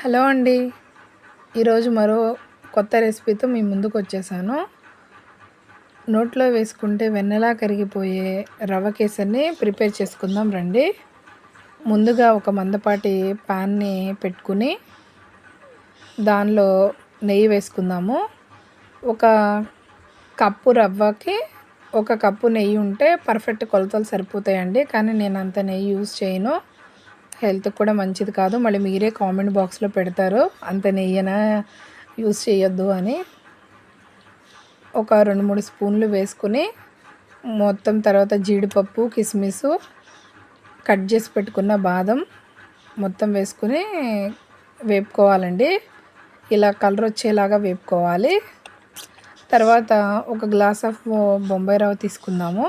Hello అండి. ఈరోజు మరో కొత్త రెసిపీతో మీ ముందుకు వచ్చేసాను నోట్లో వేసుకుంటే వెన్నెలా కరిగిపోయే రవ్వ కేసరిని ప్రిపేర్ చేసుకుందాం రండి. ముందుగా ఒక మందపాటి ప్యాన్ని పెట్టుకుని దానిలో నెయ్యి వేసుకుందాము. ఒక కప్పు రవ్వకి ఒక కప్పు నెయ్యి ఉంటే పర్ఫెక్ట్ కొలతలు సరిపోతాయండి. కానీ నేను అంత నెయ్యి యూజ్ చేయను. హెల్త్కి కూడా మంచిది కాదు. మళ్ళీ మీరే కామెంట్ బాక్స్లో పెడతారు. అంత నెయ్యన యూస్ చేయొద్దు అని. ఒక రెండు మూడు స్పూన్లు వేసుకుని మొత్తం తర్వాత జీడిపప్పు కిస్మిస్ కట్ చేసి పెట్టుకున్న బాదం మొత్తం వేసుకుని వేపుకోవాలండి. ఇలా కలర్ వచ్చేలాగా వేపుకోవాలి. తర్వాత ఒక గ్లాస్ ఆఫ్ బొంబాయి రవ్వ తీసుకుందాము.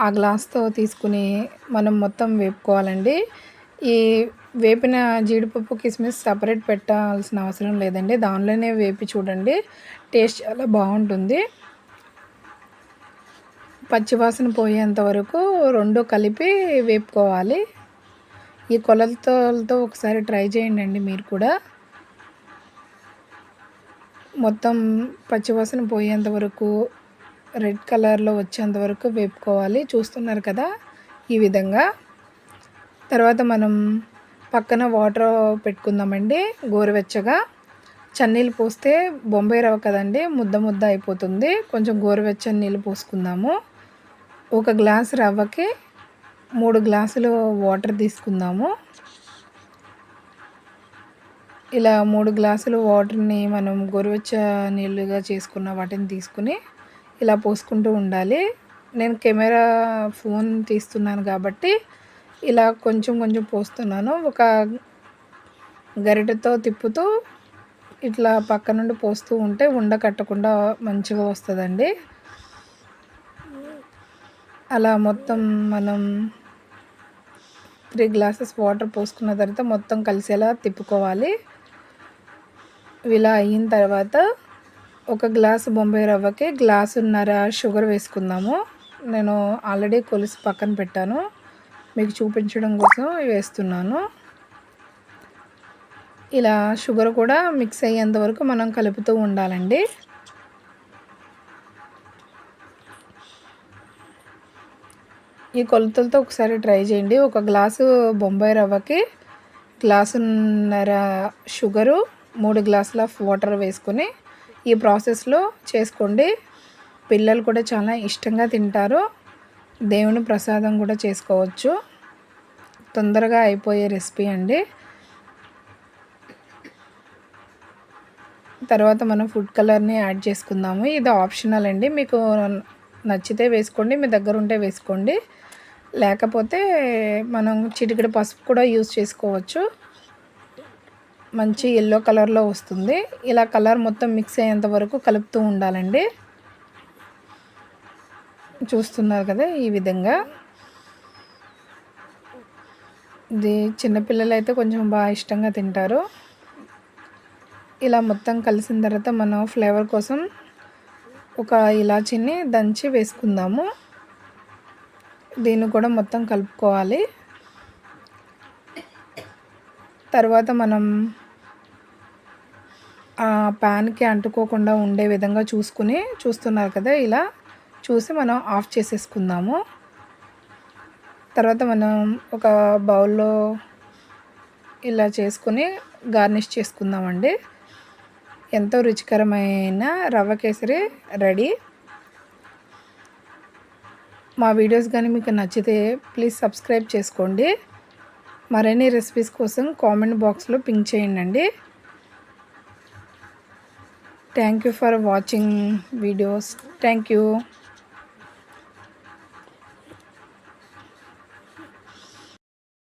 ఆ గ్లాస్తో తీసుకుని మనం మొత్తం వేపుకోవాలండి. ఈ వేపిన జీడిపప్పు కిస్మిస్ సపరేట్ పెట్టాల్సిన అవసరం లేదండి. దానిలోనే వేపి చూడండి. టేస్ట్ చాలా బాగుంటుంది. పచ్చివాసన పోయేంత వరకు రెండు కలిపి వేపుకోవాలి. ఈ కొలతలతో ఒకసారి ట్రై చేయండి అండి మీరు కూడా. మొత్తం పచ్చివాసన పోయేంత వరకు రెడ్ కలర్లో వచ్చేంత వరకు వేపుకోవాలి. చూస్తున్నారు కదా ఈ విధంగా. తర్వాత మనం పక్కన వాటర్ పెట్టుకుందామండి. గోరువెచ్చగా. చన్నీళ్ళు పోస్తే బొంబాయి రవ్వ కదండి ముద్ద ముద్ద అయిపోతుంది. కొంచెం గోరువెచ్చని నీళ్ళు పోసుకుందాము. ఒక గ్లాస్ రవ్వకి మూడు గ్లాసులు వాటర్ తీసుకుందాము. ఇలా మూడు గ్లాసులు వాటర్ని మనం గోరువెచ్చ నీళ్ళుగా చేసుకున్న వాటిని తీసుకుని ఇలా పోసుకుంటూ ఉండాలి. నేను కెమెరా ఫోన్ తీస్తున్నాను కాబట్టి ఇలా కొంచెం కొంచెం పోస్తున్నాను. ఒక గరిటెతో తిప్పుతూ ఇట్లా పక్క నుండి పోస్తూ ఉంటే ఉండ కట్టకుండా మంచిగా వస్తుందండి. అలా మొత్తం మనం త్రీ గ్లాసెస్ వాటర్ పోసుకున్న తర్వాత మొత్తం కలిసేలా తిప్పుకోవాలి. ఇలా అయిన తర్వాత ఒక గ్లాసు బొంబాయి రవ్వకి గ్లాసున్నర షుగర్ వేసుకుందాము. నేను ఆల్రెడీ కొలిసి పక్కన పెట్టాను. మీకు చూపించడం కోసం వేస్తున్నాను. ఇలా షుగర్ కూడా మిక్స్ అయ్యేంత వరకు మనం కలుపుతూ ఉండాలండి. ఈ కొలతలతో ఒకసారి ట్రై చేయండి. ఒక గ్లాసు బొంబాయి రవ్వకి గ్లాసున్నర షుగరు మూడు గ్లాసుల వాటర్ వేసుకొని ఈ ప్రాసెస్లో చేసుకోండి. పిల్లలు కూడా చాలా ఇష్టంగా తింటారు. దేవుని ప్రసాదం కూడా చేసుకోవచ్చు. తొందరగా అయిపోయే రెసిపీ అండి. తర్వాత మనం ఫుడ్ కలర్ని యాడ్ చేసుకుందాము. ఇది ఆప్షనల్ అండి. మీకు నచ్చితే వేసుకోండి మీ దగ్గర ఉంటే వేసుకోండి. లేకపోతే మనం చిటికెడు పసుపు కూడా యూస్ చేసుకోవచ్చు. మంచి ఎల్లో కలర్లో వస్తుంది. ఇలా కలర్ మొత్తం మిక్స్ అయ్యేంత వరకు కలుపుతూ ఉండాలండి. చూస్తున్నారు కదా ఈ విధంగా. ఇది చిన్నపిల్లలు అయితే కొంచెం బాగా ఇష్టంగా తింటారు. ఇలా మొత్తం కలిసిన తర్వాత మనం ఫ్లేవర్ కోసం ఒక ఇలాచీని దంచి వేసుకుందాము. దీన్ని కూడా మొత్తం కలుపుకోవాలి. తర్వాత మనం ప్యాన్కి అంటుకోకుండా ఉండే విధంగా చూసుకుని చూస్తున్నారు కదా ఇలా చూసి మనం ఆఫ్ చేసేసుకుందాము. తర్వాత మనం ఒక బౌల్లో ఇలా చేసుకుని గార్నిష్ చేసుకుందామండి. ఎంతో రుచికరమైన రవ్వ కేసరి రెడీ. మా వీడియోస్ కానీ మీకు నచ్చితే ప్లీజ్ సబ్స్క్రైబ్ చేసుకోండి. మరిన్ని రెసిపీస్ కోసం కామెంట్ బాక్స్లో పింక్ చేయండి Thank you for watching videos. Thank you.